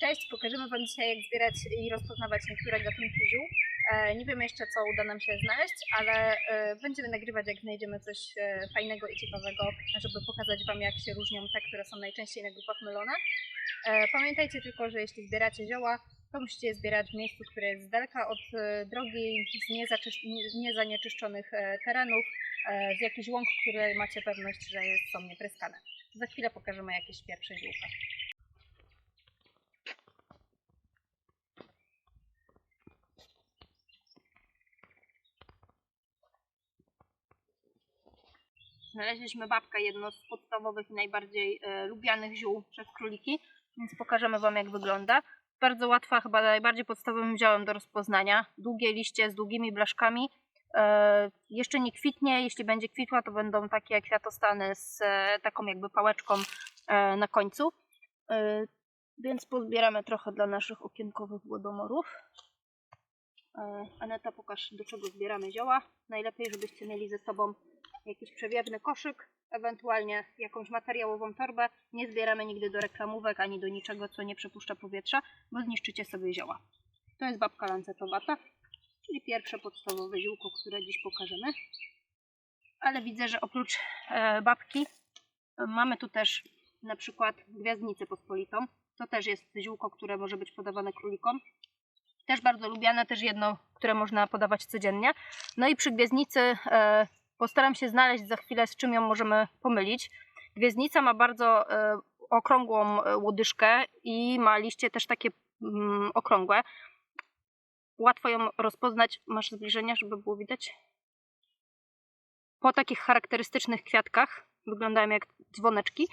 Cześć, pokażemy Wam dzisiaj jak zbierać i rozpoznawać niektóre gatunki ziół. E, nie wiemy jeszcze co uda nam się znaleźć, ale e, będziemy nagrywać jak znajdziemy coś e, fajnego i ciekawego, żeby pokazać Wam jak się różnią te, które są najczęściej na grupach mylone. Pamiętajcie tylko, że jeśli zbieracie zioła, to musicie je zbierać w miejscu, które jest z daleka od drogi, z niezanieczyszczonych terenów, w jakiś łąk, który macie pewność, że jest, są niepryskane. Za chwilę pokażemy jakieś pierwsze ziółka. Znaleźliśmy babkę, jedno z podstawowych i najbardziej e, lubianych ziół przez króliki, więc pokażemy Wam jak wygląda. Bardzo łatwa, chyba najbardziej podstawowym ziołem do rozpoznania. Długie liście z długimi blaszkami. E, jeszcze nie kwitnie, jeśli będzie kwitła, to będą takie kwiatostany z e, taką jakby pałeczką e, na końcu. E, więc pozbieramy trochę dla naszych okienkowych głodomorów. E, Aneta, pokaż do czego zbieramy zioła. Najlepiej, żebyście mieli ze sobą jakiś przewiewny koszyk, ewentualnie jakąś materiałową torbę. Nie zbieramy nigdy do reklamówek ani do niczego, co nie przepuszcza powietrza, bo zniszczycie sobie zioła. To jest babka lancetowata, czyli pierwsze podstawowe ziółko, które dziś pokażemy. Ale widzę, że oprócz e, babki mamy tu też na przykład gwiazdnicę pospolitą. To też jest ziółko, które może być podawane królikom. Też bardzo lubiane, też jedno, które można podawać codziennie. No i przy gwiazdnicy e, Postaram się znaleźć za chwilę, z czym ją możemy pomylić. Gwiezdnica ma bardzo e, okrągłą e, łodyżkę i ma liście też takie mm, okrągłe. Łatwo ją rozpoznać. Masz zbliżenia, żeby było widać? Po takich charakterystycznych kwiatkach wyglądają jak dzwoneczki,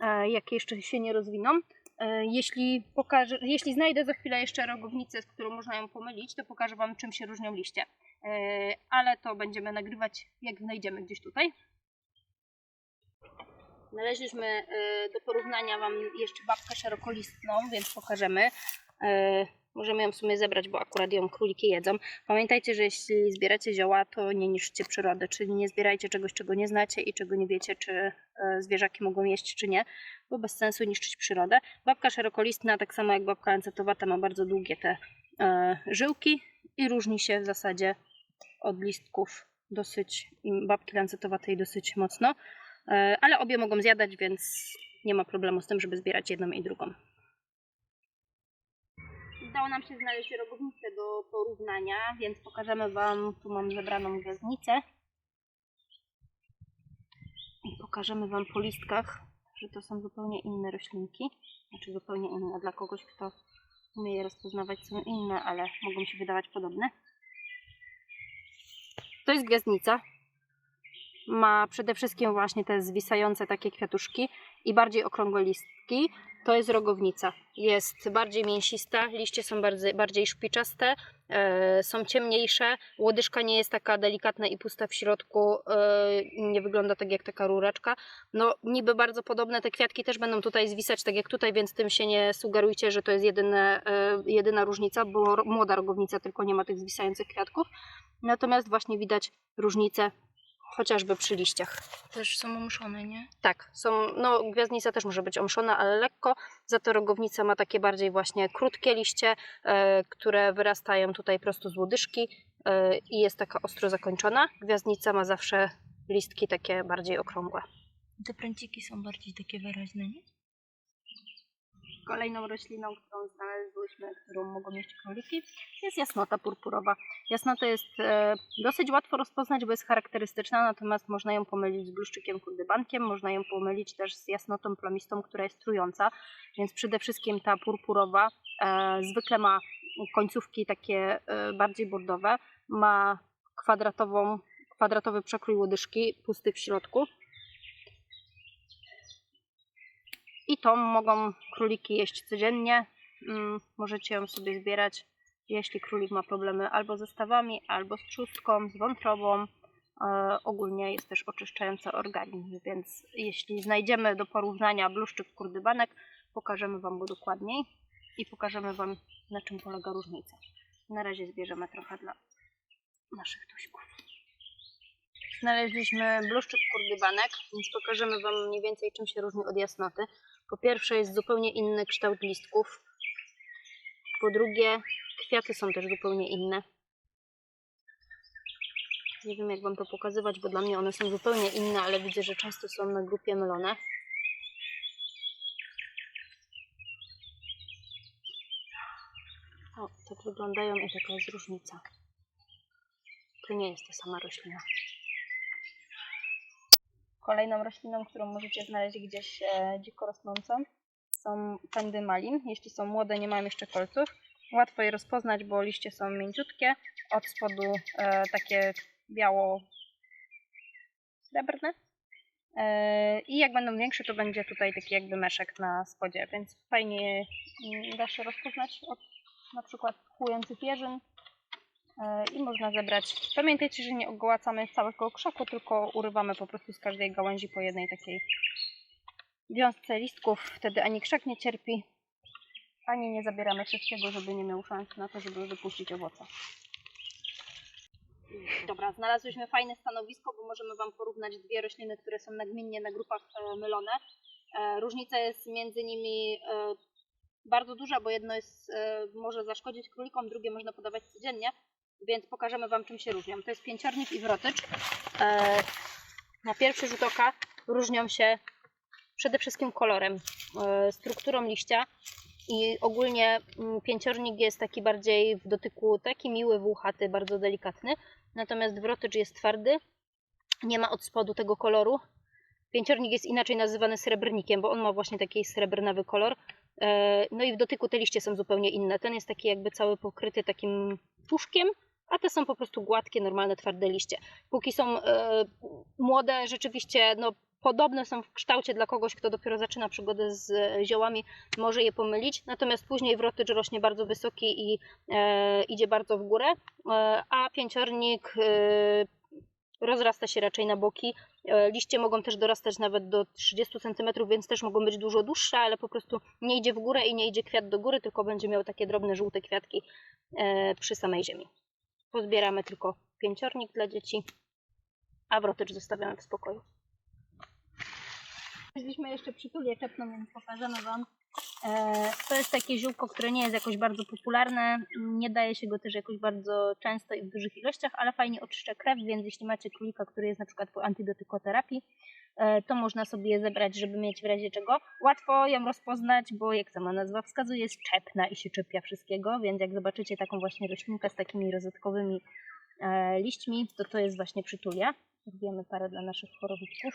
e, jakie jeszcze się nie rozwiną. E, Jeśli, pokażę, jeśli znajdę za chwilę jeszcze rogownicę, z którą można ją pomylić, to pokażę Wam, czym się różnią liście. E, ale to będziemy nagrywać, jak znajdziemy gdzieś tutaj. Znaleźliśmy e, do porównania Wam jeszcze babkę szerokolistną, więc pokażemy. Możemy ją w sumie zebrać, bo akurat ją króliki jedzą. Pamiętajcie, że jeśli zbieracie zioła, to nie niszczcie przyrody, czyli nie zbierajcie czegoś, czego nie znacie i czego nie wiecie, czy e, zwierzaki mogą jeść, czy nie, bo bez sensu niszczyć przyrodę. Babka szerokolistna, tak samo jak babka lancetowata, ma bardzo długie te e, żyłki i różni się w zasadzie od listków dosyć, babki lancetowatej dosyć mocno, E, ale obie mogą zjadać, więc nie ma problemu z tym, żeby zbierać jedną i drugą. Udało nam się znaleźć rogownicę do porównania, więc pokażemy Wam, tu mam zebraną gwiazdnicę i pokażemy Wam po listkach, że to są zupełnie inne roślinki, znaczy zupełnie inne dla kogoś, kto umie je rozpoznawać, są inne, ale mogą się wydawać podobne. To jest gwiazdnica. Ma przede wszystkim właśnie te zwisające takie kwiatuszki i bardziej okrągłe listki. To jest rogownica. Jest bardziej mięsista, liście są bardziej, bardziej szpiczaste, e, są ciemniejsze, łodyżka nie jest taka delikatna i pusta w środku, e, nie wygląda tak jak taka rureczka. No niby bardzo podobne, te kwiatki też będą tutaj zwisać tak jak tutaj, więc tym się nie sugerujcie, że to jest jedyne, e, jedyna różnica, bo młoda rogownica tylko nie ma tych zwisających kwiatków. Natomiast właśnie widać różnicę chociażby przy liściach. Też są omszone, nie? Tak, są, no gwiazdnica też może być omszona, ale lekko, za to rogownica ma takie bardziej właśnie krótkie liście, e, które wyrastają tutaj prosto z łodyżki e, i jest taka ostro zakończona. Gwiazdnica ma zawsze listki takie bardziej okrągłe. Te pręciki są bardziej takie wyraźne, nie? Kolejną rośliną, którą znaleźliśmy, którą mogą jeść króliki, jest jasnota purpurowa. Jasnota jest e, dosyć łatwo rozpoznać, bo jest charakterystyczna, natomiast można ją pomylić z bluszczykiem kurdybankiem, można ją pomylić też z jasnotą plamistą, która jest trująca, więc przede wszystkim ta purpurowa e, zwykle ma końcówki takie e, bardziej bordowe, ma kwadratową, kwadratowy przekrój łodyżki, pusty w środku, I tą mogą króliki jeść codziennie. Mm, Możecie ją sobie zbierać, jeśli królik ma problemy albo ze stawami, albo z trzustką, z wątrobą. E, ogólnie jest też oczyszczająca organizm, więc jeśli znajdziemy do porównania bluszczyk kurdybanek, pokażemy Wam go dokładniej i pokażemy Wam na czym polega różnica. Na razie zbierzemy trochę dla naszych tuśków. Znaleźliśmy bluszczyk kurdybanek, więc pokażemy Wam mniej więcej czym się różni od jasnoty. Po pierwsze jest zupełnie inny kształt listków. Po drugie, kwiaty są też zupełnie inne. Nie wiem, jak Wam to pokazywać, bo dla mnie one są zupełnie inne, ale widzę, że często są na grupie mylone. O, tak wyglądają i taka jest różnica. To nie jest ta sama roślina. Kolejną rośliną, którą możecie znaleźć gdzieś e, dziko rosnącą, są pędy malin. Jeśli są młode, nie mają jeszcze kolców. Łatwo je rozpoznać, bo liście są mięciutkie, od spodu e, takie biało-srebrne. E, I jak będą większe, to będzie tutaj taki jakby meszek na spodzie, więc fajnie mm, da się rozpoznać od na przykład kłujących jeżyn e, i można zebrać. Pamiętajcie, że nie ogołacamy całego krzaku, tylko urywamy po prostu z każdej gałęzi po jednej takiej wiązce listków. Wtedy ani krzak nie cierpi, ani nie zabieramy wszystkiego, żeby nie miał szans na to, żeby wypuścić owoce. Dobra, znalazłyśmy fajne stanowisko, bo możemy Wam porównać dwie rośliny, które są nagminnie na grupach e, mylone. E, Różnica jest między nimi e, bardzo duża, bo jedno jest, e, może zaszkodzić królikom, drugie można podawać codziennie, więc pokażemy Wam czym się różnią. To jest pięciornik i wrotycz. E, Na pierwszy rzut oka różnią się przede wszystkim kolorem, e, strukturą liścia i ogólnie mm, pięciornik jest taki bardziej w dotyku taki miły, włochaty, bardzo delikatny, natomiast wrotycz jest twardy, nie ma od spodu tego koloru. Pięciornik jest inaczej nazywany srebrnikiem, bo on ma właśnie taki srebrnawy kolor. E, No i w dotyku te liście są zupełnie inne. Ten jest taki jakby cały pokryty takim puszkiem, a te są po prostu gładkie, normalne, twarde liście. Póki są e, młode, rzeczywiście no, podobne są w kształcie dla kogoś, kto dopiero zaczyna przygodę z ziołami, może je pomylić. Natomiast później wrotycz rośnie bardzo wysoki i e, idzie bardzo w górę, e, a pięciornik rozrasta się raczej na boki. Liście mogą też dorastać nawet do 30 cm, więc też mogą być dużo dłuższe, ale po prostu nie idzie w górę i nie idzie kwiat do góry, tylko będzie miał takie drobne żółte kwiatki przy samej ziemi. Pozbieramy tylko pięciornik dla dzieci, a wrotycz zostawiamy w spokoju. Byliśmy jeszcze przy tulie czepną, więc pokażemy Wam. E, To jest takie ziółko, które nie jest jakoś bardzo popularne, nie daje się go też jakoś bardzo często i w dużych ilościach, ale fajnie oczyszcza krew, więc jeśli macie królika, który jest na przykład po antybiotykoterapii, to można sobie zebrać, żeby mieć w razie czego. Łatwo ją rozpoznać, bo jak sama nazwa wskazuje, jest czepna i się czepia wszystkiego, więc jak zobaczycie taką właśnie roślinkę z takimi rozetkowymi e, liśćmi, to to jest właśnie przytulia. Zbijemy parę dla naszych chorowitków.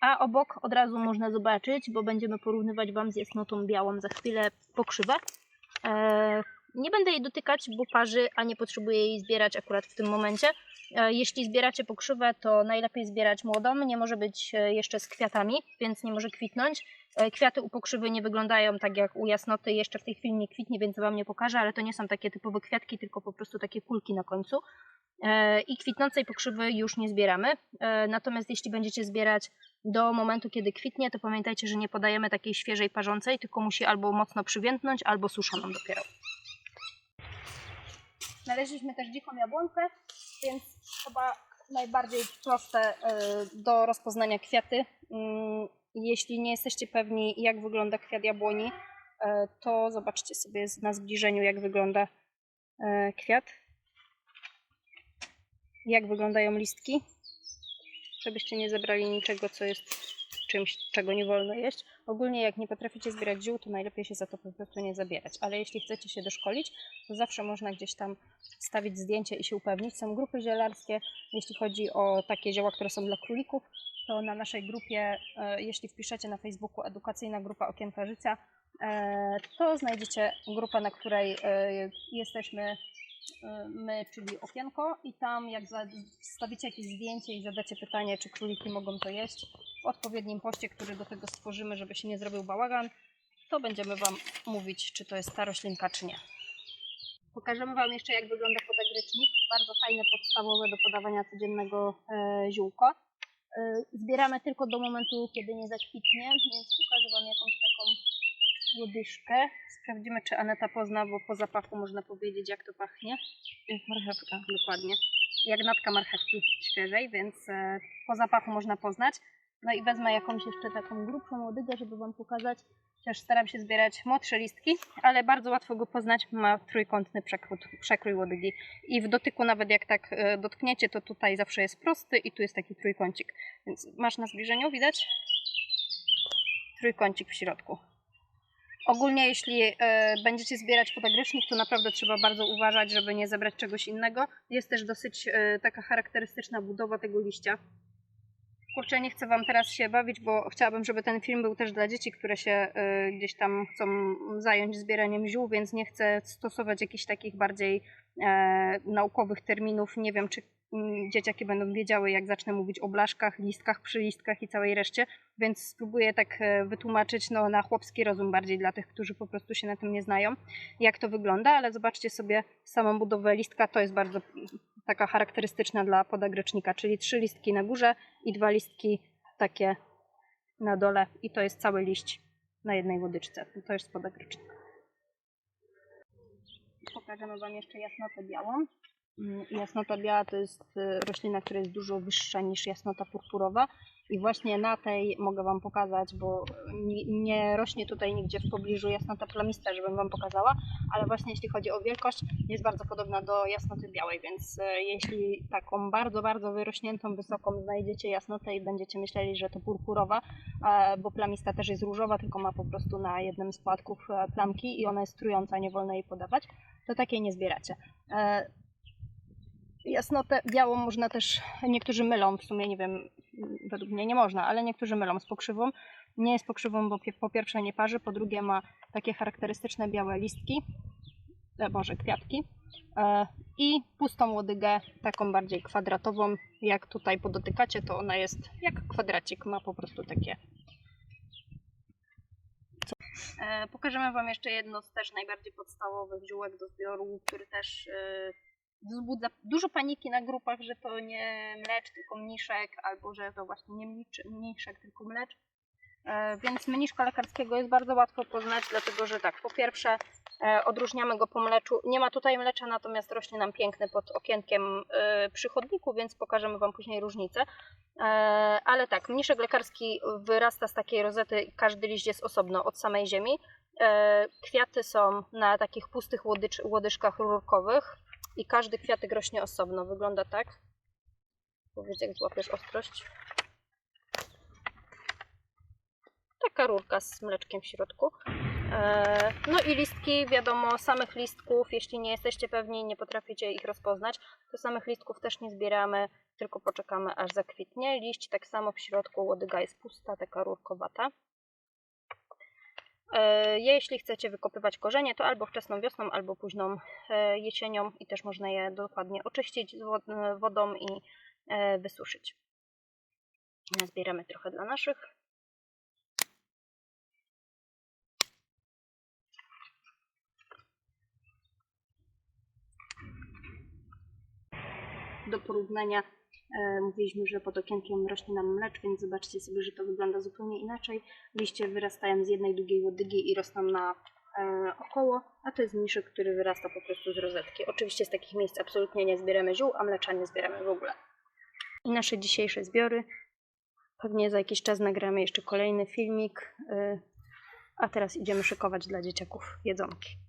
A obok od razu można zobaczyć, bo będziemy porównywać Wam z jasnotą białą za chwilę pokrzywę. Nie będę jej dotykać, bo parzy, a nie potrzebuję jej zbierać akurat w tym momencie. E, jeśli zbieracie pokrzywę, to najlepiej zbierać młodą. Nie może być e, jeszcze z kwiatami, więc nie może kwitnąć. E, Kwiaty u pokrzywy nie wyglądają tak jak u jasnoty. Jeszcze w tej chwili nie kwitnie, więc Wam nie pokażę, ale to nie są takie typowe kwiatki, tylko po prostu takie kulki na końcu. I kwitnącej pokrzywy już nie zbieramy. Natomiast jeśli będziecie zbierać do momentu, kiedy kwitnie, to pamiętajcie, że nie podajemy takiej świeżej parzącej, tylko musi albo mocno przywiętnąć, albo suszoną dopiero. Znaleźliśmy też dziką jabłonkę, więc chyba najbardziej proste y, do rozpoznania kwiaty. Mm, Jeśli nie jesteście pewni, jak wygląda kwiat jabłoni, y, to zobaczcie sobie na zbliżeniu, jak wygląda y, kwiat. Jak wyglądają listki. Żebyście nie zebrali niczego, co jest czymś, czego nie wolno jeść. Ogólnie jak nie potraficie zbierać ziół, to najlepiej się za to po prostu nie zabierać. Ale jeśli chcecie się doszkolić, to zawsze można gdzieś tam wstawić zdjęcie i się upewnić. Są grupy zielarskie, jeśli chodzi o takie zioła, które są dla królików, to na naszej grupie, e, jeśli wpiszecie na Facebooku edukacyjna grupa Okienka Życia, e, to znajdziecie grupę, na której e, jesteśmy my, czyli okienko i tam jak wstawicie jakieś zdjęcie i zadacie pytanie, czy króliki mogą to jeść, w odpowiednim poście, który do tego stworzymy, żeby się nie zrobił bałagan, to będziemy Wam mówić, czy to jest ta roślinka, czy nie. Pokażemy Wam jeszcze, jak wygląda podagrycznik. Bardzo fajne, podstawowe do podawania codziennego e, ziółko. E, zbieramy tylko do momentu, kiedy nie zakwitnie, więc pokażę Wam jakąś taką łodyżkę. Sprawdzimy, czy Aneta pozna, bo po zapachu można powiedzieć, jak to pachnie. Marchewka. Dokładnie. Jak natka marchewki świeżej, więc e, po zapachu można poznać. No i wezmę jakąś jeszcze taką grubszą łodygę, żeby Wam pokazać, też staram się zbierać młodsze listki, ale bardzo łatwo go poznać, ma trójkątny przekrój, przekrój łodygi. I w dotyku nawet jak tak e, dotkniecie, to tutaj zawsze jest prosty i tu jest taki trójkącik. Więc masz na zbliżeniu, widać? Trójkącik w środku. Ogólnie jeśli e, będziecie zbierać podagrycznik, to naprawdę trzeba bardzo uważać, żeby nie zebrać czegoś innego. Jest też dosyć e, taka charakterystyczna budowa tego liścia. Kurczę, nie chcę Wam teraz się bawić, bo chciałabym, żeby ten film był też dla dzieci, które się e, gdzieś tam chcą zająć zbieraniem ziół, więc nie chcę stosować jakichś takich bardziej naukowych terminów. Nie wiem, czy mm, dzieciaki będą wiedziały, jak zacznę mówić o blaszkach, listkach, przylistkach i całej reszcie, więc spróbuję tak e, wytłumaczyć no, na chłopski rozum bardziej dla tych, którzy po prostu się na tym nie znają, jak to wygląda, ale zobaczcie sobie samą budowę listka, to jest bardzo taka charakterystyczna dla podagrycznika, czyli trzy listki na górze i dwa listki takie na dole i to jest cały liść na jednej łodyczce. To jest podagrycznik. Pokażemy Wam jeszcze jasnotę białą. Mm, Jasnota biała to jest y, roślina, która jest dużo wyższa niż jasnota purpurowa i właśnie na tej mogę Wam pokazać, bo nie, nie rośnie tutaj nigdzie w pobliżu jasnota plamista, żebym Wam pokazała, ale właśnie jeśli chodzi o wielkość, jest bardzo podobna do jasnoty białej, więc e, jeśli taką bardzo, bardzo wyrośniętą, wysoką znajdziecie jasnotę i będziecie myśleli, że to purpurowa, e, bo plamista też jest różowa, tylko ma po prostu na jednym z płatków e, plamki i ona jest trująca, nie wolno jej podawać, to takiej nie zbieracie. Jasnotę białą można też, niektórzy mylą, w sumie nie wiem, według mnie nie można, ale niektórzy mylą z pokrzywą. Nie jest pokrzywą, bo po pierwsze nie parzy, po drugie ma takie charakterystyczne białe listki, e, może kwiatki e, i pustą łodygę, taką bardziej kwadratową. Jak tutaj podotykacie, to ona jest jak kwadracik, ma po prostu takie. E, Pokażemy Wam jeszcze jedno z też najbardziej podstawowych ziółek do zbioru, który też e, wzbudza dużo paniki na grupach, że to nie mlecz, tylko mniszek, albo że to właśnie nie mniszek, tylko mlecz. E, Więc mniszka lekarskiego jest bardzo łatwo poznać, dlatego że tak, po pierwsze e, odróżniamy go po mleczu. Nie ma tutaj mlecza, natomiast rośnie nam piękny pod okienkiem e, przy chodniku, więc pokażemy Wam później różnicę. Ale tak, mniszek lekarski wyrasta z takiej rozety, każdy liść jest osobno od samej ziemi. Kwiaty są na takich pustych łodycz, łodyżkach rurkowych i każdy kwiatek rośnie osobno. Wygląda tak. Powiedz, jak złapiesz ostrość. Taka rurka z mleczkiem w środku. E, No i listki, wiadomo, samych listków, jeśli nie jesteście pewni, nie potraficie ich rozpoznać, to samych listków też nie zbieramy, tylko poczekamy aż zakwitnie. Liść tak samo w środku, łodyga jest pusta, taka rurkowata. E, Jeśli chcecie wykopywać korzenie, to albo wczesną wiosną, albo późną e, jesienią i też można je dokładnie oczyścić wodą i e, wysuszyć. Zbieramy trochę dla naszych. Do porównania mówiliśmy, że pod okienkiem rośnie nam mlecz, więc zobaczcie sobie, że to wygląda zupełnie inaczej. Liście wyrastają z jednej długiej łodygi i rosną na e, około, a to jest mniszek, który wyrasta po prostu z rozetki. Oczywiście z takich miejsc absolutnie nie zbieramy ziół, a mlecza nie zbieramy w ogóle. I nasze dzisiejsze zbiory. Pewnie za jakiś czas nagramy jeszcze kolejny filmik, e, a teraz idziemy szykować dla dzieciaków jedzonki.